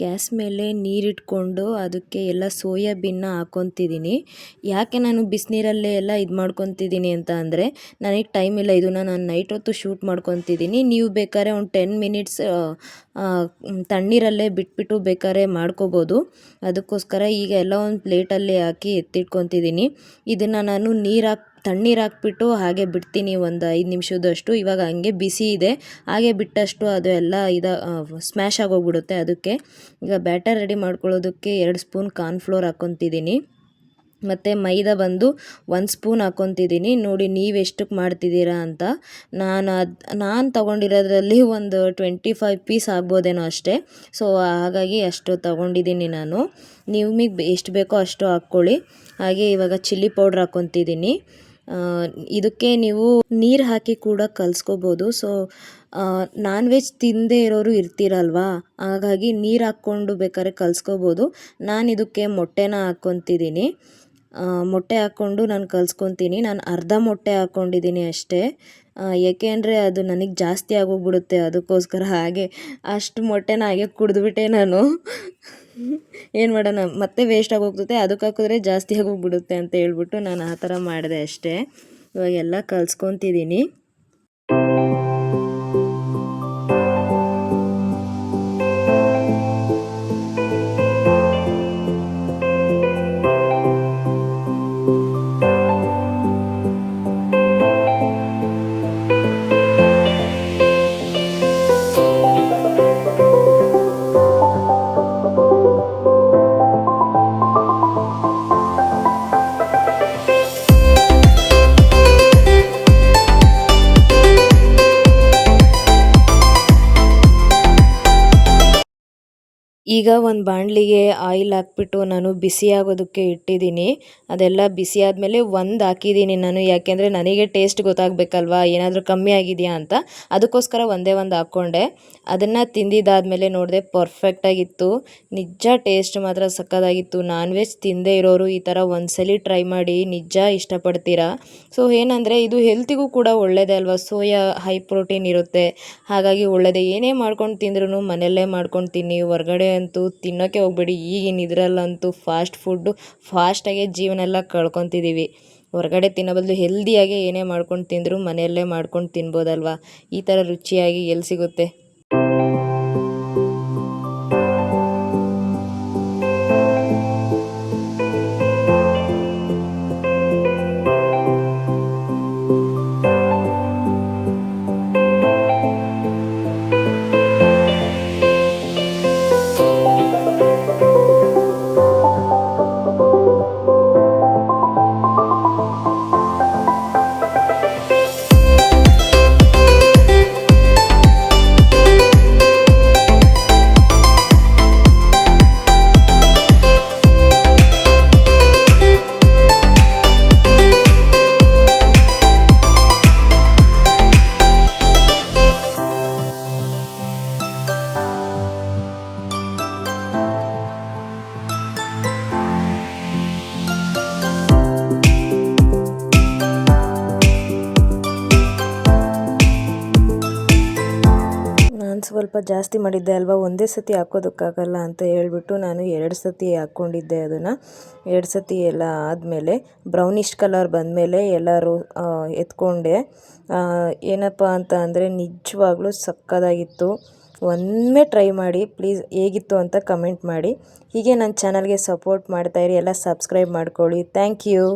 Gas ಮೇಲೆ ನೀರಿಟ್ಕೊಂಡು ಅದಕ್ಕೆ ಎಲ್ಲ ಸೋಯಾಬೀನ್ನ ಹಾಕ್ಕೊತಿದ್ದೀನಿ ಯಾಕೆ ನಾನು ಬಿಸಿನೀರಲ್ಲೇ ಎಲ್ಲ ಇದು ಮಾಡ್ಕೊತಿದ್ದೀನಿ ಅಂತ ಅಂದರೆ, ನನಗೆ ಟೈಮ್ ಇಲ್ಲ ಇದನ್ನು ನಾನು ನೈಟ್ ಹೊತ್ತು ಶೂಟ್ ಮಾಡ್ಕೊತಿದ್ದೀನಿ ನೀವು ಬೇಕಾದ್ರೆ ಒಂದು ಟೆನ್ ಮಿನಿಟ್ಸ್ ತಣ್ಣೀರಲ್ಲೇ ಬಿಟ್ಬಿಟ್ಟು ಬೇಕಾದ್ರೆ ಮಾಡ್ಕೋಬೋದು. ಅದಕ್ಕೋಸ್ಕರ ಈಗ ಎಲ್ಲ ಒಂದು ಪ್ಲೇಟಲ್ಲಿ ಹಾಕಿ ಎತ್ತಿಟ್ಕೊತಿದ್ದೀನಿ ಇದನ್ನು ನಾನು ನೀರು ತಣ್ಣೀರು ಹಾಕ್ಬಿಟ್ಟು ಹಾಗೆ ಬಿಡ್ತೀನಿ ಒಂದು ಐದು ನಿಮಿಷದಷ್ಟು. ಇವಾಗ ಹಂಗೆ ಬಿಸಿ ಇದೆ. ಹಾಗೆ ಬಿಟ್ಟಷ್ಟು ಅದು ಎಲ್ಲ ಇದು ಸ್ಮ್ಯಾಶ್ ಆಗೋಗ್ಬಿಡುತ್ತೆ ಅದಕ್ಕೆ. ಈಗ ಬ್ಯಾಟರ್ ರೆಡಿ ಮಾಡ್ಕೊಳ್ಳೋದಕ್ಕೆ ಎರಡು ಸ್ಪೂನ್ ಕಾರ್ನ್ಫ್ಲೋರ್ ಹಾಕ್ಕೊತಿದ್ದೀನಿ. ಮತ್ತು ಮೈದಾ ಬಂದು ಒಂದು ಸ್ಪೂನ್ ಹಾಕ್ಕೊತಿದ್ದೀನಿ. ನೋಡಿ ನೀವು ಎಷ್ಟಕ್ಕೆ ಮಾಡ್ತಿದ್ದೀರಾ ಅಂತ. ನಾನು ಅದು, ನಾನು ತೊಗೊಂಡಿರೋದ್ರಲ್ಲಿ ಒಂದು ಟ್ವೆಂಟಿ ಫೈವ್ ಪೀಸ್ ಆಗ್ಬೋದೇನೋ ಅಷ್ಟೇ. ಸೊ, ಹಾಗಾಗಿ ಅಷ್ಟು ತೊಗೊಂಡಿದ್ದೀನಿ ನಾನು. ನಿಮಗೆ ಎಷ್ಟು ಬೇಕೋ ಅಷ್ಟು ಹಾಕ್ಕೊಳ್ಳಿ. ಹಾಗೆ ಇವಾಗ ಚಿಲ್ಲಿ ಪೌಡ್ರ್ ಹಾಕ್ಕೊತಿದ್ದೀನಿ. ಇದಕ್ಕೆ ನೀವು ನೀರು ಹಾಕಿ ಕೂಡ ಕಲಿಸ್ಕೋಬೋದು. ಸೊ ನಾನ್ ವೆಜ್ ತಿನ್ನದೇ ಇರೋರು ಇರ್ತೀರಲ್ವಾ? ಹಾಗಾಗಿ ನೀರು ಹಾಕ್ಕೊಂಡು ಬೇಕಾದ್ರೆ ಕಲಿಸ್ಕೋಬೋದು. ನಾನು ಇದಕ್ಕೆ ಮೊಟ್ಟೆನ ಹಾಕ್ಕೊತಿದ್ದೀನಿ. ಮೊಟ್ಟೆ ಹಾಕ್ಕೊಂಡು ನಾನು ಕಲ್ಸ್ಕೊತೀನಿ. ನಾನು ಅರ್ಧ ಮೊಟ್ಟೆ ಹಾಕ್ಕೊಂಡಿದ್ದೀನಿ ಅಷ್ಟೇ. ಏಕೆ ಅಂದರೆ ಅದು ನನಗೆ ಜಾಸ್ತಿ ಆಗೋಗ್ಬಿಡುತ್ತೆ. ಅದಕ್ಕೋಸ್ಕರ ಹಾಗೆ ಅಷ್ಟು ಮೊಟ್ಟೆನ ಹಾಗೆ ಕುಡಿದ್ಬಿಟ್ಟೆ ನಾನು. ಏನು ಮಾಡೋಣ, ಮತ್ತೆ ವೇಸ್ಟ್ ಆಗೋಗ್ತದೆ ಅದಕ್ಕೆ ಹಾಕಿದ್ರೆ ಜಾಸ್ತಿ ಆಗೋಗ್ಬಿಡುತ್ತೆ ಅಂತ ಹೇಳ್ಬಿಟ್ಟು ನಾನು ಆ ಥರ ಮಾಡಿದೆ ಅಷ್ಟೇ. ಇವಾಗೆಲ್ಲ ಕಲ್ಸ್ಕೊತಿದ್ದೀನಿ ಈಗ ಒಂದು ಬಾಣಲಿಗೆ ಆಯಿಲ್ ಹಾಕ್ಬಿಟ್ಟು ನಾನು ಬಿಸಿ ಆಗೋದಕ್ಕೆ ಇಟ್ಟಿದ್ದೀನಿ. ಅದೆಲ್ಲ ಬಿಸಿ ಆದಮೇಲೆ ಒಂದು ಹಾಕಿದ್ದೀನಿ ನಾನು. ಯಾಕೆಂದರೆ ನನಗೆ ಟೇಸ್ಟ್ ಗೊತ್ತಾಗಬೇಕಲ್ವಾ? ಏನಾದರೂ ಕಮ್ಮಿ ಆಗಿದೆಯಾ ಅಂತ. ಅದಕ್ಕೋಸ್ಕರ ಒಂದೇ ಒಂದು ಹಾಕ್ಕೊಂಡೆ. ಅದನ್ನು ತಿಂದಿದ್ದಾದಮೇಲೆ ನೋಡಿದೆ ಪರ್ಫೆಕ್ಟಾಗಿತ್ತು ನಿಜ ಟೇಸ್ಟ್ ಮಾತ್ರ ಸಕ್ಕತ್ತಾಗಿತ್ತು ನಾನ್ ವೆಜ್ ತಿಂದೇ ಇರೋರು ಈ ಥರ ಒಂದ್ಸಲಿ ಟ್ರೈ ಮಾಡಿ ನಿಜ ಇಷ್ಟಪಡ್ತೀರಾ? ಸೊ ಏನಂದರೆ ಇದು ಹೆಲ್ತಿಗೂ ಕೂಡ ಒಳ್ಳೆಯದೇ ಅಲ್ವಾ? ಸೋಯಾ ಹೈ ಪ್ರೋಟೀನ್ ಇರುತ್ತೆ. ಹಾಗಾಗಿ ಒಳ್ಳೆಯದೇ ಏನೇ ಮಾಡ್ಕೊಂಡು ತಿಂದ್ರೂ ಮನೆಯಲ್ಲೇ ಮಾಡ್ಕೊಂಡು ತಿನ್ನಿ. ಹೊರ್ಗಡೆ ಅಂತೂ ತಿನ್ನೋಕ್ಕೆ ಹೋಗ್ಬೇಡಿ. ಈಗಿನ ಇದರಲ್ಲಂತೂ ಫಾಸ್ಟ್ ಫುಡ್ಡು ಫಾಸ್ಟಾಗೆ ಜೀವನ ಎಲ್ಲ ಕಳ್ಕೊತಿದ್ದೀವಿ ಹೊರಗಡೆ ತಿನ್ನೋ ಬದಲು ಹೆಲ್ದಿಯಾಗಿ ಏನೇ ಮಾಡ್ಕೊಂಡು ತಿಂದರೂ ಮನೆಯಲ್ಲೇ ಮಾಡ್ಕೊಂಡು ತಿನ್ಬೋದಲ್ವಾ? ಈ ಥರ ರುಚಿಯಾಗಿ ಎಲ್ಲಿ ಸಿಗುತ್ತೆ? ಸ್ವಲ್ಪ ಜಾಸ್ತಿ ಮಾಡಿದ್ದೆ ಅಲ್ವಾ? ಒಂದೇ ಸತಿ ಹಾಕೋದಕ್ಕಾಗಲ್ಲ ಅಂತ ಹೇಳ್ಬಿಟ್ಟು ನಾನು ಎರಡು ಸತಿ ಹಾಕ್ಕೊಂಡಿದ್ದೆ ಅದನ್ನು. ಎರಡು ಸತಿ ಎಲ್ಲ ಆದಮೇಲೆ ಬ್ರೌನಿಷ್ ಕಲರ್ ಬಂದಮೇಲೆ ಎಲ್ಲರೂ ಎತ್ಕೊಂಡೆ. ಏನಪ್ಪ ಅಂತ ಅಂದರೆ ನಿಜವಾಗ್ಲೂ ಸಕ್ಕದಾಗಿತ್ತು. ಒಮ್ಮೆ ಟ್ರೈ ಮಾಡಿ ಪ್ಲೀಸ್ ಹೇಗಿತ್ತು ಅಂತ ಕಮೆಂಟ್ ಮಾಡಿ. ಹೀಗೆ ನನ್ನ ಚಾನಲ್ಗೆ ಸಪೋರ್ಟ್ ಮಾಡ್ತಾಯಿರಿ ಎಲ್ಲ ಸಬ್ಸ್ಕ್ರೈಬ್ ಮಾಡ್ಕೊಳ್ಳಿ. Thank you